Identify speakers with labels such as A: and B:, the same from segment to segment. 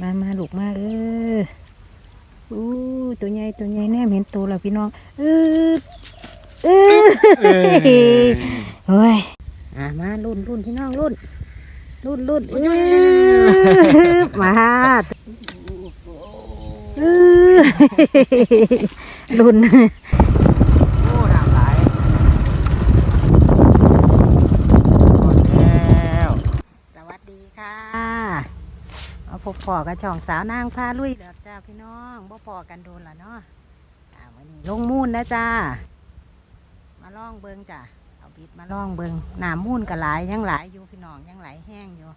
A: มามาลูกมาเอออู้ตัวใหญ่ตัวใหญ่แน่เห็นตัวแล้วพี่น้องเออเออเฮ้ยอะมารุ่นรุ่นพี่น้องรุ่นรุ่นรุ่นเออมาเออรุ่น
B: โอ้น้ำไหลหมดแล้ว
A: สวัสดีค่ะเอา พบพอกับช่องสาวนางพาลุยเด้อจ้าพี่น้องบ่พอกันโดนละเนาะอ่าวันนี้ลงมูนนะจ้า มาล่องเบิงจ้ะเอาบิดมาล่องเบิงน้ำมูนก็หลายยังหลายอยู่พี่น้องยังไหลแห้งอยู่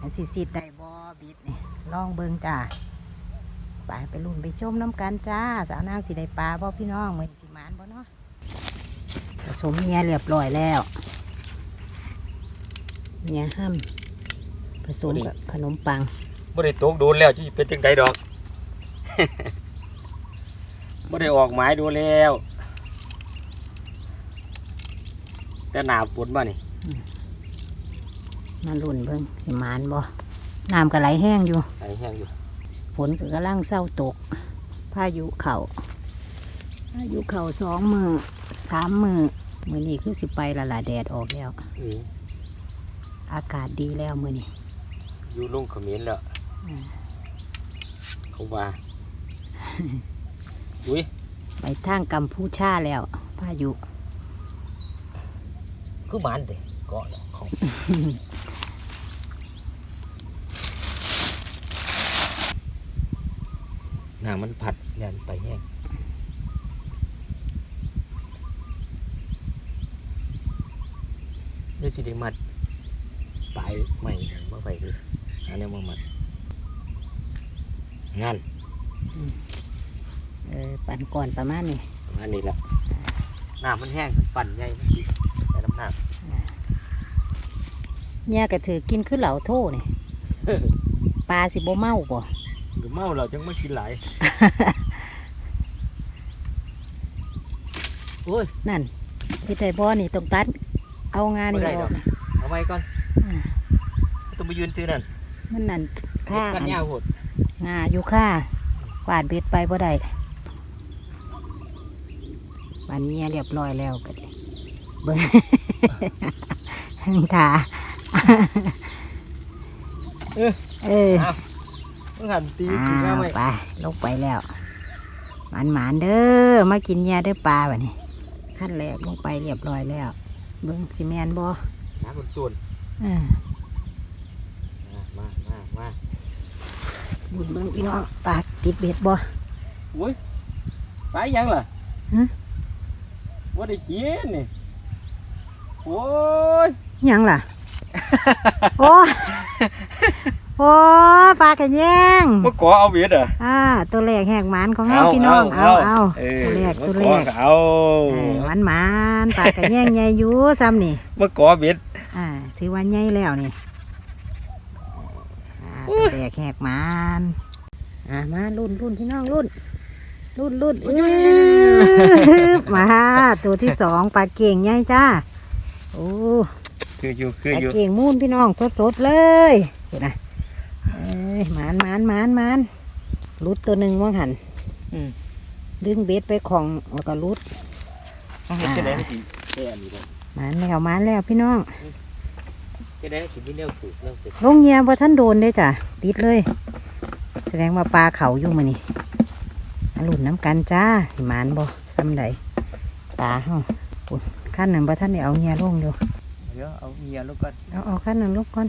A: อันสิสิได้บ่บิดนี่ล่องเบิงจ้าไปไปลุ่นไปชมน้ำกันจ้า สาวนางสิได้ปลาบ่พี่น้องมือนสิมานบ่เนาะผสมเมียเรียบร้อยแล้วเมียห้าม ผสมกับขนมปัง
B: บ่ได้ตกโดนแล้วที่เป็นจังไดดอกบ่ได้ออกหมายโดูแล้ว แต่หนาฝนมานี่
A: มาลุ่นเบิ่งสิหมานบ่น้ำก็ไหลแห้งอยู่
B: ไหลแห้งอยู่
A: ฝนก็กำลังเศร้าตกพายุเข่าพายุเข่าสองมือสามมือมือนี้คือสิไปละละแดดออกแล้ว
B: อือ
A: อากาศดีแล้วมือนี้
B: อยู่ลงเขมิ้นแล้ว
A: อืม
B: เขาว่า อุ้ย
A: ไปทางกัมพูชาแล้วพายุ
B: คือหมันเด้เกาะแล้วเขาน้ำมันผัดแล่นไปแห้งเดี๋ยวสิได้มัดปลายใหม่มาไปดิอันนี้มามัดงาน
A: เออปันก่อนประมาณนี้
B: ประมาณนี้แหละน้ำมันแห้งปั่นใหญ่ใส่น้ำหนัก
A: เนี่ยก็ถือกินคือเหล่าโทนี่ปลาสิบ่เมาบ่
B: หรือเมาเราจังไม่กินหลายโอ้ย
A: นั่นที่ไทยบ่อนี่ต้องตัดเอางานนี่
B: บ่ได้
A: อ
B: ด
A: อ
B: อกก
A: นะ
B: เอาไว้ก่อน
A: อ่า
B: ต้อง ไปยืนซื้อนั่น
A: มันนั่นค่า
B: กันยาวโหด
A: งาอยู่ค่ากวาดเบ็ดไปบ่ได้วันนี้เรียบร้อยแล้วกันเบิ่งถา
B: เออ
A: เออ
B: เอาเพิ่งหันตี
A: อ้า
B: ถึงหน้าวไหม
A: ไปลงไปแล้วหมานหมานๆเด้อมากินยาเด้อปลาแบบนี้ขั้นแรกลงไปเรียบร้อยแล้ว เบิ้งซีเมนบ่
B: น้ำมันตุน
A: เออ
B: มา มามา
A: บุญเบิ้งพี่น้องปลาติดเบ็ดบ่
B: โอ้ยไปยังล่ะ
A: ฮะ
B: ว่าได้กินนี่โอ้ย
A: หยังล่ะ โอ้โอ้ปลากระแยง
B: มาขอเอาเบ็ดอะ
A: อ่าตัวแรกแหกหมานของเฮาพี่น้องเอาเอา
B: เออ
A: ตัวแรก
B: มา
A: ตัว
B: ข
A: แร
B: อกก็เอา
A: เออหวานหมานปลากระแยงใหญ่อยู่ซ้ำนี่
B: มาขอเบ็ด
A: อ่าถือว่าใหญ่แล้วนี่ อ่า
B: โอ้
A: ตัวยแรกแหกหมานอ่ามารุ่นรุ่นพี่น้องรุ่นรุ่นรุ่นอื้อมาตัวที่สองปลาเก่งใหญ่จ้าโอ้
B: คืออยู่
A: ป
B: คือ
A: ลา
B: อยู่
A: เก่งมูนพี่น้องสดๆเลยเห็นนะเอ้ยหมานหมานหมานหมานรุดตัวหนึ่งว่างหัน
B: อืม
A: ดึงเบ็ดไปของแล้วก็รุด
B: เอาเฮ็ดจะได้สิแค่นี้เลย
A: หมานแล้วหมานแล้วพี่น้อง
B: จะได้สิมีแนวถูกแนวเสร็จ
A: ลงเงียบ่ท่านโดนได้จ้ะติดเลย แสดงว่าปลาเขาอยู่มานี่มาหลุนน้ำกันจ้าสิหมานบ่ซ้ำใดปลาเฮาปุ่นขั้นนั้นบ่ท่านได้เอาเงียลงอยู่
B: เดี๋ยวเอาเมียลูกก่อน
A: เอาเอาขั้นนั้นลงก่อน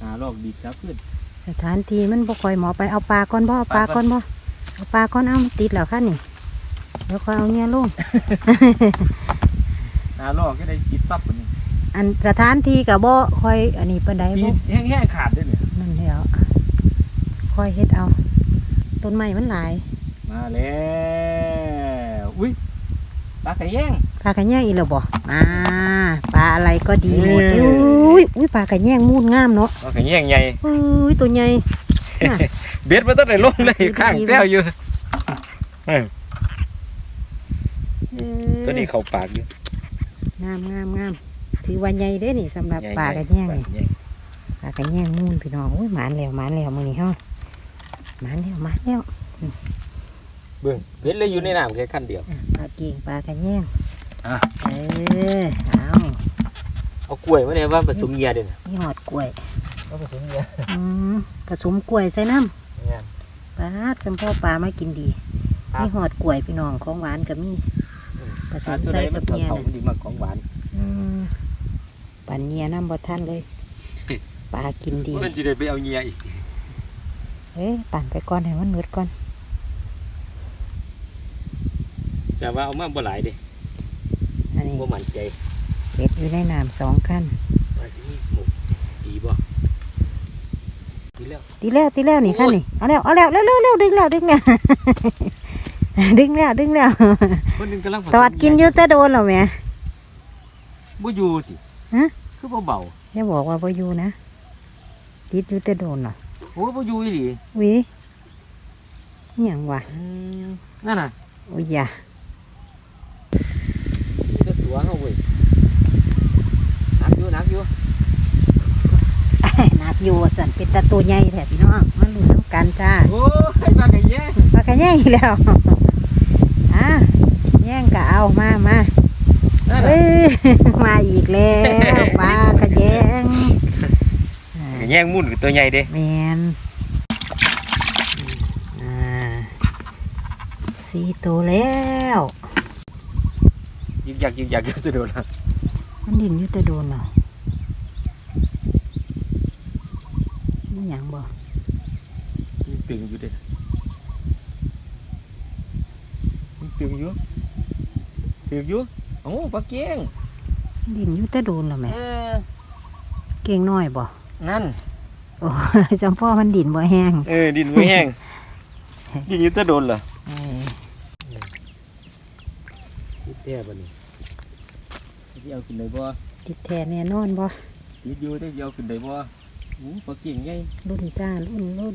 B: หาลอกดีครับขึ้น
A: สถานที่มันบ่ค่อยเหมาะไปเอาปลาก่อนบ่เอาปลาก่อนบ่เอาปลาก่อนเอามันติดแล้วขั้นนี่เดี๋ยวค่อยเอาเงียลง
B: หาลอกก็ได้คิดปั๊บปะนี่
A: อันสถานที่กับบ่ค่อยอันนี้ปานใด
B: ปี
A: บ่
B: นแห้งๆขาดด้วยเนี่ย
A: นั่นแหล้วค่อยเฮ็ดเอา ต้นไม้มันหลาย
B: มาแล้วอุ้ยปลาไข่แย่ง
A: ปลากระแยงอีแล้วบ่อ่าปลาอะไรก็ดีหมด
B: เย้
A: อุ้ยอุ้ยปลากระแยงมูนงามเนาะ
B: ปลาไข่แย่งใหญ่
A: อุ้ยตัวใหญ่
B: เบ็ดมันต้องได้ลงเลย
A: ดี
B: ข้าง
A: ดี
B: แซวอยู่
A: เอ้ย
B: ตัวนี้เขาปากอยู่
A: งามงามงามถือว่าใหญ่เด้นี่สำหรับปลากระแยงนี่
B: ใหญ่
A: ปลากระแยงมูนพี่น้องโอ้ยหมานแล้วหมานแล้วมื้อนี้เฮาหมานแล้วหมานแล้ว
B: เบิ่งเบ็ดเลยอยู่ในน้ำแค่ขั้นเดียว
A: อะปลาเก่งปลากระแยง
B: อะ
A: เออเอา
B: เอากล้วยมาเนี่ยว่าผสมเหยียเด่น
A: นี่หอดกล้วย
B: เอาผสมเหยีย
A: อืมผสมกล้วยใส่น้
B: เนี่ยำ
A: ปลาดสมพ่อปลามากินดี
B: ครับ
A: นี่หอดกล้วยพี่น้องของหวานก็มี ผสม
B: ตัว
A: ใส่
B: ใด
A: กั
B: มั
A: บ
B: น
A: เนี่ย
B: เขา
A: น่ะ
B: ดีมากของหวาน
A: อืมปันเนียน้ำบ่ทันเลย
B: ติด
A: ปลากินดี
B: มันจะได้ไปเอาเหยียอีก
A: เอ้ยปั่นไปก่อนให้มันมืดก่อน
B: แต่ว่าเอามาบ่หลายเด้
A: อันนี้
B: บ่มั่นใจ
A: เป็ดอยู่ในน้ำสองขั้น
B: ว่าสิมีหมูดีบ่ดีแล้ว
A: ตีแล้วตีแล้วนี่ขั้นนี่เอาแล้วเอาแล้วเร็วเร็วเร็วดึงแล้วดึงแล้ว ดึงแล้วดึงแล้ว
B: คนหนึงกำลังผสม
A: ตอดกินอยู่แต่โดนเหรอแม่
B: บ่อยู่สิ
A: ฮะ
B: คือบ่เบา
A: อย่าบอกว่าบ่อยู่นะติดอยู่แต่โดนเหรอ
B: โอ้ยบ่อยู่อีหลี
A: วิอหย่างวะ
B: อืมนั่นน่ะ
A: โอ้ยอย่า
B: มีแต่ตัวเฮาเว้ยหนักอยู่หนักอยู่
A: นักอยู่สันเป็นตะตัวใหญ่แถบพี่น้องมันรู้น้ำกันจ้า
B: โอ้ยมากันแย่
A: ปลากระแย่งอีกแล้วอะ แย่งกะเอามามา
B: นั่นน่ะ
A: เอ้ยมาอีกแล้วปลากระแย่งอ่า
B: กันแย่งมุ่นกับตัวใหญ่เด้
A: แมนอ่าสี่ตัวแล้ว
B: ยึกยักยึกยักอยู่ตัวโดนละ
A: มันดินอยู่แต่โดนเหรอนี่หยังบ่
B: มันตึงอยู่เด้มันตึงอยู่ ตึงอยู่โอ้ปลาเกี้ยง
A: มันดินอยู่แต่โดนเหรอแม่
B: เออ
A: เก่งน้อยบ่
B: นั่น
A: โอ้ยจำพ่อมันดินบ่แห้ง
B: เออดินไม่แห้งดินอยู่ตัวโดนเหรอ
A: เออ
B: ติดแท้บ่นี่ที่เอากินได้บ่
A: ติดแท้แน่นอนบ่
B: ติดอยู่ได้เอากินได้บ่โอ้ปลาเกี้ยงใหญ่
A: รุ่นจ้ารุ่นรุ่น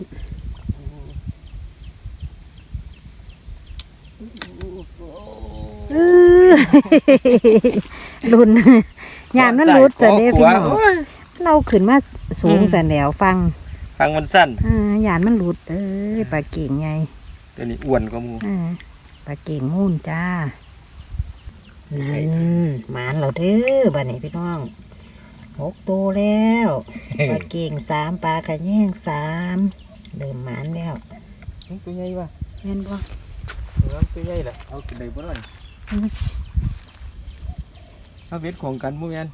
A: เออ รุ่นยามนั้นรุดจะเด้พี่น้อง
B: โอ้ย
A: เราขึ้นมาสูงจะแล้วฟัง
B: ฟังมันสั้น
A: อ่ายานมันรุด เอ้ยปลาเก่งไง
B: ตัวนี้อ้วนกว่าหมู
A: อ่าปลาเก่งมูนจ้านั่นหมานเราเด้อบ้านนี้พี่น้องหกตัวแล้วปลาเก่งสามปลากระแยงสามเริ่มหมานแล้ว
B: ตัวใหญ่ว่ะ
A: เห็นบ่
B: ตัวใหญ่แหละเอากินได้บ่ล่ะ
A: อืม
B: เอาเบ็ดของกันบ่แม่น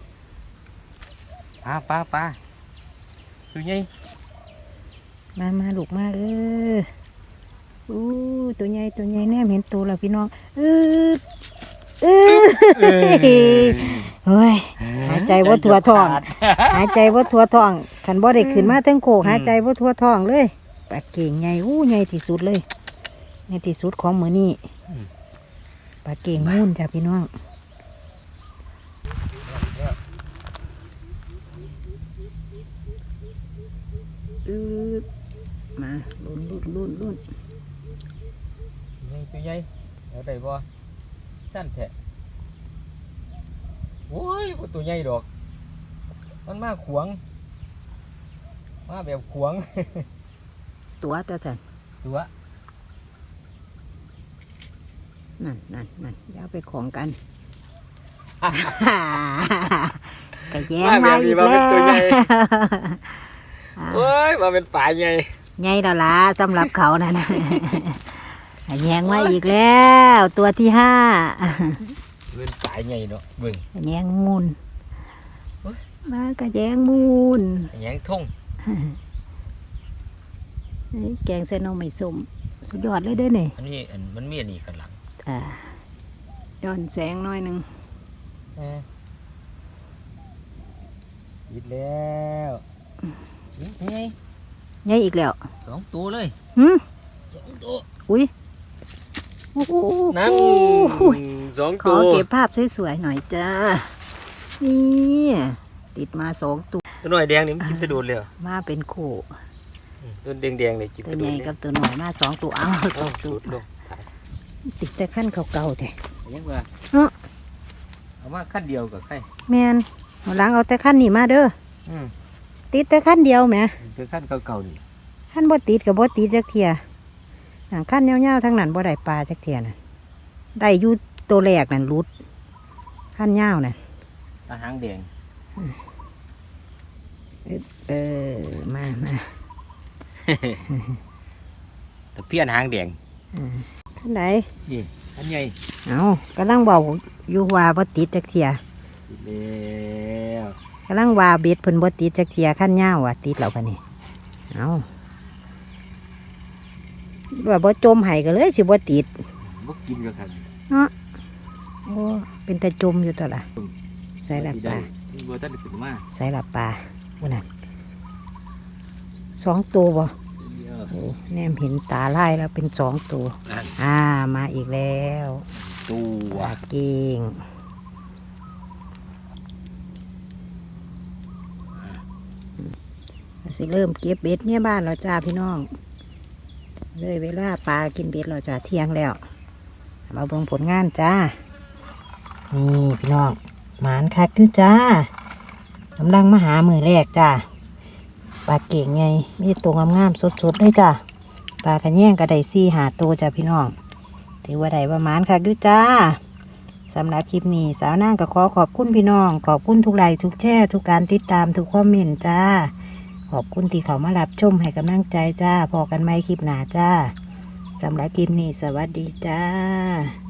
B: ปลาปลาปลาตัวใหญ่
A: มามาลูกมาเอออู้ตัวใหญ่ตัวใหญ่แน่เห็นตัวแล้วพี่น้องเออเออเฮ้ยหายใจบ่ทั่วท้อง หายใจว่าทั่วท้องขันบ่ได้ขึ้นมาเทั้งโคกหายใจว่าทั่วท้องเลยปลาเก่งใหญ่อู้ใหญ่ที่สุดเลยใหญ่ที่สุดของมือนี้ปลาเก่งมุ่นจ้ะพี่น้อง อือมาลุ่นลุ่นลุ่นลุ่น
B: ใหญ่ตัวใหญ่เอาได้บ่สั้นแท้โอ้ยบ่ตัวใหญ่ดอก มันมาขวางมาแบบขวาง
A: ตัวเจ้าสัน
B: ตัว
A: นั่นนั่นนั่นอย่าเอาไปของกันกระแยงมาอีกแล้ว
B: โอ้ยมาเป็นฝายใหญ่
A: ใหญ่แล้วล่ะสำหรับเขานั่นน่ะแยงมาอีกแล้ว ตัวที่ห้า
B: เป็นฝายใหญ่เนาะเบิ่ง
A: แยงมูล
B: โอ๊ย
A: มากระแยงมูล
B: แหงทุ่ง
A: นี่แกงเส้นนมไม่สมสุดยอดเลยเด้อนี่
B: อันนี้อันมันมีอันนี้กันหลัง
A: อ่าย้อนแสงหน่อยหนึ่ง
B: เออยิดแล้วนี่ ไง
A: ใหญ่อีกแล้ว
B: สองตัวเลย
A: หืม
B: สองตัว
A: อุ้ยโอ้โห
B: นั่ง
A: โอ้ย
B: สอง
A: ข
B: ตั
A: อ
B: ว
A: เก็บภาพสวยๆหน่อยจ้านี่ติดมาสองตัว
B: ตัวหน่อยแดงนี่มันกินแตะโดนเลยเหรอ
A: มาเป็นคู่
B: อืมตัวแดงๆนี่กิน
A: ตั
B: แตะ
A: ว
B: โด
A: ให
B: น
A: ญ่
B: เลย
A: กับตัวหน่อยมาสองตัวเอา
B: เอ้า
A: ตัว
B: สุ
A: ตัว
B: ดลง
A: ติดแต่ขั้นเก่าๆแต่
B: ยังว่า
A: เอ้อ
B: เอามาขั้นเดียวกับใคร
A: แมนวันหลังเอาแต่ขั้นนี้มาเด้อ
B: อืม
A: ติดแต่ขั้นเดียวแหม
B: คือขั้นเก่าๆนี่
A: ขั้นบ่ติดกับบ่ติดจักเทียอ่าขั้นยาวๆทั้งนั้นบ่ได้ปลาจักเทียน่ะได้อยู่ตัวแรกนั่นรุดขั้นยาวน่ะ
B: ตาหางแดง
A: เออมามา
B: ตะเพียนหางแดง
A: ขั้นไหน
B: นี่อันใหญ่
A: เอากำลังเบาอยู่ว่าบ่ติดจักเทีย
B: แล้ว
A: กำลังว่าเบ็ดเพิ่นบ่ติดจักเทียขั้นยาวว่ะติดแล้วปะนี่เอาว่าบ่จมให้ก็เลยสิบ่ติด
B: บ่กินก็คัน
A: โอ้เป็นแต่จมอยู่ตัวละใส่ละปลา
B: บ่ทันได้ขึ้นมา
A: ใส่ละปลาอุ้นั่นสองตัวบ่
B: เดี๋ยว
A: โอ้แนมเห็นตาไล่แล้วเป็นสองตัว
B: นั่น
A: อ่ามาอีกแล้ว
B: ตัว
A: ปลาเก่ง สิเริ่มเก็บเบ็ดเนี่ยบ้านเราจ้าพี่น้อง เลยเวลาปลากินเบ็ดเราจะเที่ยงแล้ว มาเบิ่งผลงานจ้า นี่พี่น้อง หมานคักอยู่จ้ากำลังมาหามือแรกจ้า ปลาเก่งไงมีตัวงามๆสดๆเลยจ้า ปลากระแยงกระไดซี่หาตัวจ้าพี่น้อง ถือว่าได้ประมาณคักอยู่จ้าสำหรับคลิปนี้สาวนางก็ขอขอบคุณพี่น้อง ขอบคุณทุกไลค์ทุกแชร์ทุกการติดตามทุกคอมเมนต์จ้า ขอบคุณที่เขามารับชมให้กำลังใจจ้าพอกันไหมคลิปหนาจ้าสำหรับคลิปนี้สวัสดีจ้า